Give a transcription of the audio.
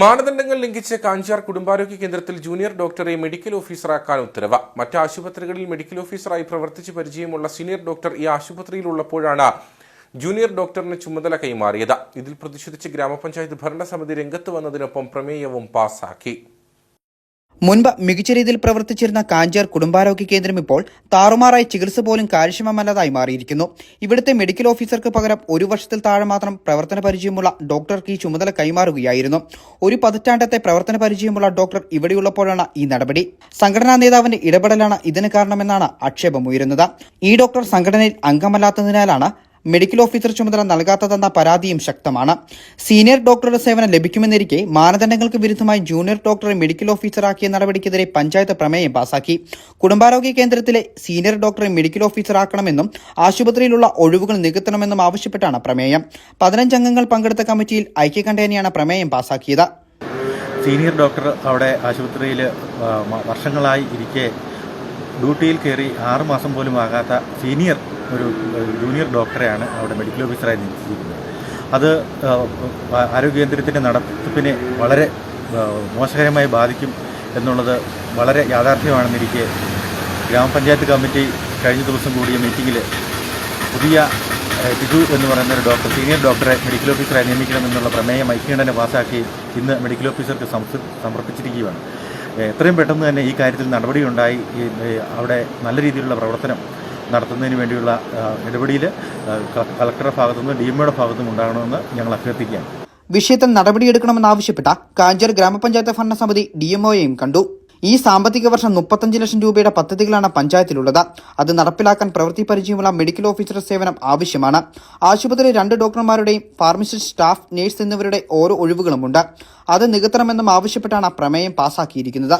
മാനദണ്ഡങ്ങൾ ലംഘിച്ച് കാഞ്ചാർ കുടുംബാരോഗ്യ കേന്ദ്രത്തിൽ ജൂനിയർ ഡോക്ടറെ മെഡിക്കൽ ഓഫീസറാക്കാൻ ഉത്തരവ്. മറ്റ് ആശുപത്രികളിൽ മെഡിക്കൽ ഓഫീസറായി പ്രവർത്തിച്ച് പരിചയമുള്ള സീനിയർ ഡോക്ടർ ഈ ആശുപത്രിയിലുള്ളപ്പോഴാണ് ജൂനിയർ ഡോക്ടറിന് ചുമതല കൈമാറിയത്. ഇതിൽ പ്രതിഷേധിച്ച് ഗ്രാമപഞ്ചായത്ത് ഭരണസമിതി രംഗത്ത് വന്നതിനൊപ്പം പ്രമേയവും പാസാക്കി. മുൻപ് മികച്ച രീതിയിൽ പ്രവർത്തിച്ചിരുന്ന കാഞ്ചേർ കുടുംബാരോഗ്യ കേന്ദ്രം ഇപ്പോൾ താറുമാറായി ചികിത്സ പോലും കാര്യക്ഷമമല്ലാതായി മാറിയിരിക്കുന്നു. ഇവിടുത്തെ മെഡിക്കൽ ഓഫീസർക്ക് പകരം ഒരു വർഷത്തിൽ താഴെ മാത്രം പ്രവർത്തന പരിചയമുള്ള ഡോക്ടർക്ക് ഈ ചുമതല കൈമാറുകയായിരുന്നു. ഒരു പതിറ്റാണ്ടത്തെ പ്രവർത്തന പരിചയമുള്ള ഡോക്ടർ ഇവിടെയുള്ളപ്പോഴാണ് ഈ നടപടി. സംഘടനാ നേതാവിന്റെ ഇടപെടലാണ് ഇതിന് കാരണമെന്നാണ് ആക്ഷേപമുയരുന്നത്. ഈ ഡോക്ടർ സംഘടനയിൽ അംഗമല്ലാത്തതിനാലാണ് മെഡിക്കൽ ഓഫീസർ ചുമതല നൽകാത്തതെന്ന പരാതിയും ശക്തമാണ്. സീനിയർ ഡോക്ടറുടെ സേവനം ലഭിക്കുമെന്നിരിക്കെ മാനദണ്ഡങ്ങൾക്ക് വിരുദ്ധമായി ജൂനിയർ ഡോക്ടറെ മെഡിക്കൽ ഓഫീസറാക്കിയ നടപടിക്കെതിരെ പഞ്ചായത്ത് പ്രമേയം പാസാക്കി. കുടുംബാരോഗ്യ കേന്ദ്രത്തിലെ സീനിയർ ഡോക്ടറെ മെഡിക്കൽ ഓഫീസറാക്കണമെന്നും ആശുപത്രിയിലുള്ള ഒഴിവുകൾ നികത്തണമെന്നും ആവശ്യപ്പെട്ടാണ് പ്രമേയം. പതിനഞ്ചംഗങ്ങൾ പങ്കെടുത്ത കമ്മിറ്റിയിൽ ഐക്യകണ്ഠേനയാണ് പ്രമേയം പാസാക്കിയത്. സീനിയർ ഡോക്ടർ അവിടെ ആശുപത്രിയിൽ വർഷങ്ങളായി ഇരിക്കെ ഡ്യൂട്ടിയിൽ കയറി ആറുമാസം പോലും ആകാത്ത സീനിയർ ഒരു ജൂനിയർ ഡോക്ടറെയാണ് അവിടെ മെഡിക്കൽ ഓഫീസറായി നിയമിച്ചിരിക്കുന്നത്. അത് ആരോഗ്യകേന്ദ്രത്തിന്റെ ആരോഗ്യ കേന്ദ്രത്തിന്റെ നടത്തിപ്പിനെ വളരെ മോശകരമായി ബാധിക്കും എന്നുള്ളത് വളരെ യാഥാർത്ഥ്യമാണെന്നിരിക്കെ ഗ്രാമപഞ്ചായത്ത് കമ്മിറ്റി കഴിഞ്ഞ ദിവസം കൂടിയ മീറ്റിങ്ങിൽ പുതിയ ബിജു എന്ന് പറയുന്ന ഒരു ഡോക്ടർ സീനിയർ ഡോക്ടറെ മെഡിക്കൽ ഓഫീസറായി നിയമിക്കണമെന്നുള്ള പ്രമേയം ഐക്യണ്ഠനെ പാസാക്കി ഇന്ന് മെഡിക്കൽ ഓഫീസർക്ക് സമർപ്പിച്ചിരിക്കുകയാണ്. എത്രയും പെട്ടെന്ന് തന്നെ ഈ കാര്യത്തിൽ നടപടിയുണ്ടായി. അവിടെ നല്ല രീതിയിലുള്ള പ്രവർത്തനം നടത്തുന്നതിന് വേണ്ടിയുള്ള ഇടപെടിയിൽ കളക്ടറുടെ ഭാഗത്തുനിന്നും ഡി എമ്മയുടെ ഭാഗത്തുനിന്നും ഉണ്ടാകണമെന്ന് ഞങ്ങൾ അഭ്യർത്ഥിക്കുകയാണ്. വിഷയത്തിൽ നടപടിയെടുക്കണമെന്നാവശ്യപ്പെട്ട കാഞ്ചർ ഗ്രാമപഞ്ചായത്ത് ഭരണസമിതി ഡിഎംഒയെയും കണ്ടു. ഈ സാമ്പത്തിക വർഷം മുപ്പത്തഞ്ച് ലക്ഷം രൂപയുടെ പദ്ധതികളാണ് പഞ്ചായത്തിലുള്ളത്. അത് നടപ്പിലാക്കാൻ പ്രവൃത്തി പരിചയമുള്ള മെഡിക്കൽ ഓഫീസർ സേവനം ആവശ്യമാണ്. ആശുപത്രി രണ്ട് ഡോക്ടർമാരുടെയും ഫാർമസിസ്റ്റ് സ്റ്റാഫ് നഴ്സ് എന്നിവരുടെ ഓരോ ഒഴിവുകളുമുണ്ട്. അത് നികത്തണമെന്നും ആവശ്യപ്പെട്ടാണ് പ്രമേയം പാസാക്കിയിരിക്കുന്നത്.